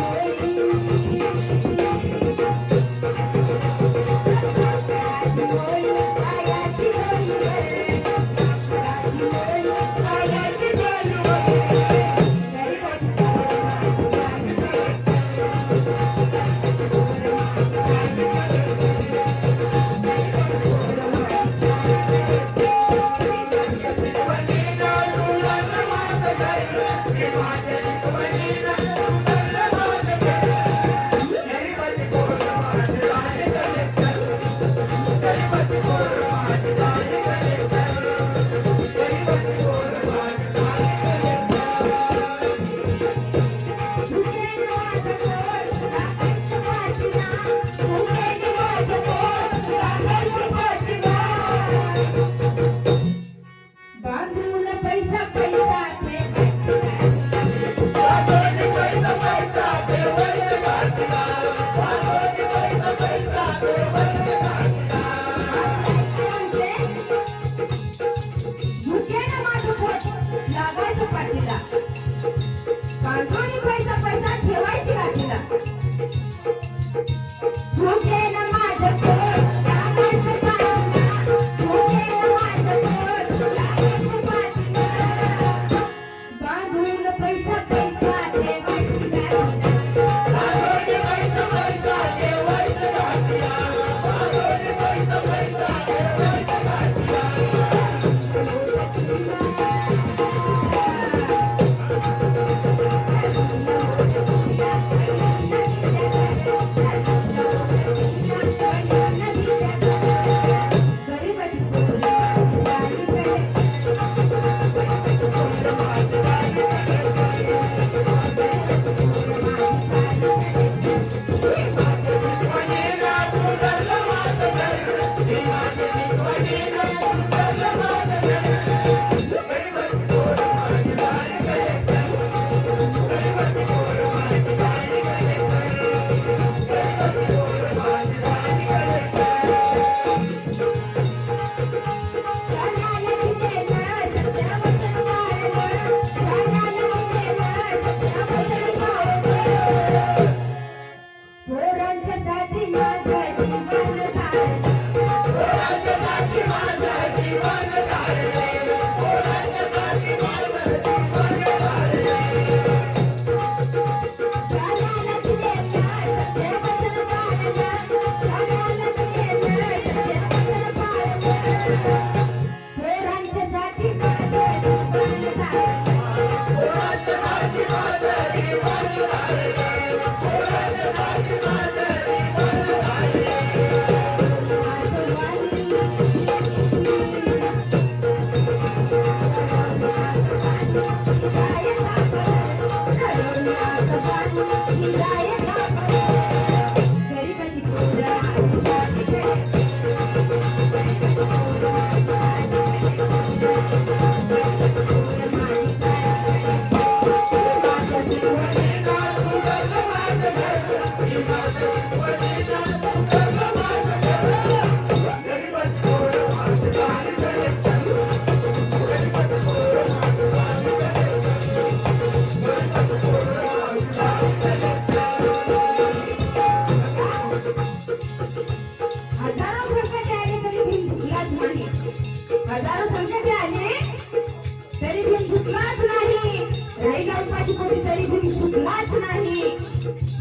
どうも。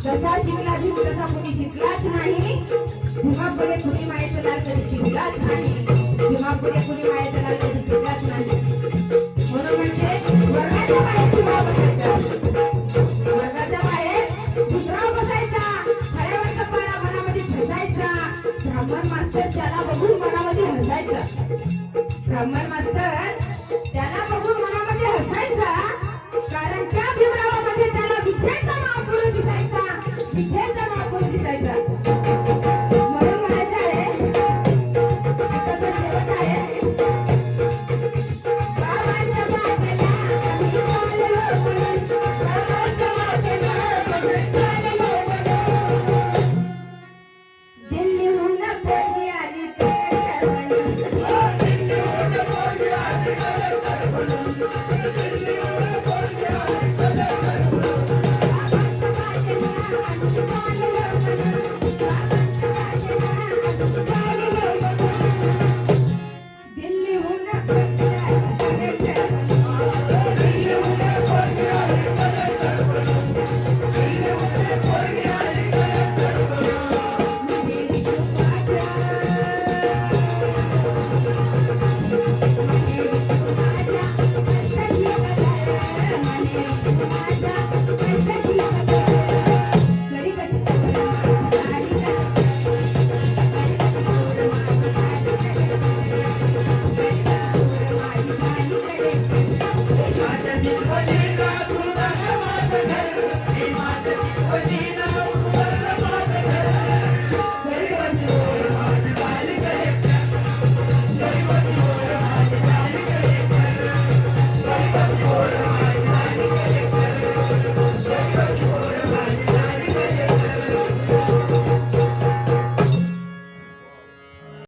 जसा शिकला भीम तसा कोणी शिकलाच नाही भीमापुढे कुणी मायेचं लाल तरी शिकलाच नाही भीमापुढे कुणी मायेचं लाल तरी शिकलाच नाही. म्हणून म्हणजे वर्गाच्या बाहेर तुला बसायचा. वर्गाच्या बाहेर दुसरा बसायचा. खऱ्या वर्ग पारा मनामध्ये फसायचा ब्राह्मण मास्तर त्याला बघून मनामध्ये हसायचा. ब्राह्मण मास्तर শিখে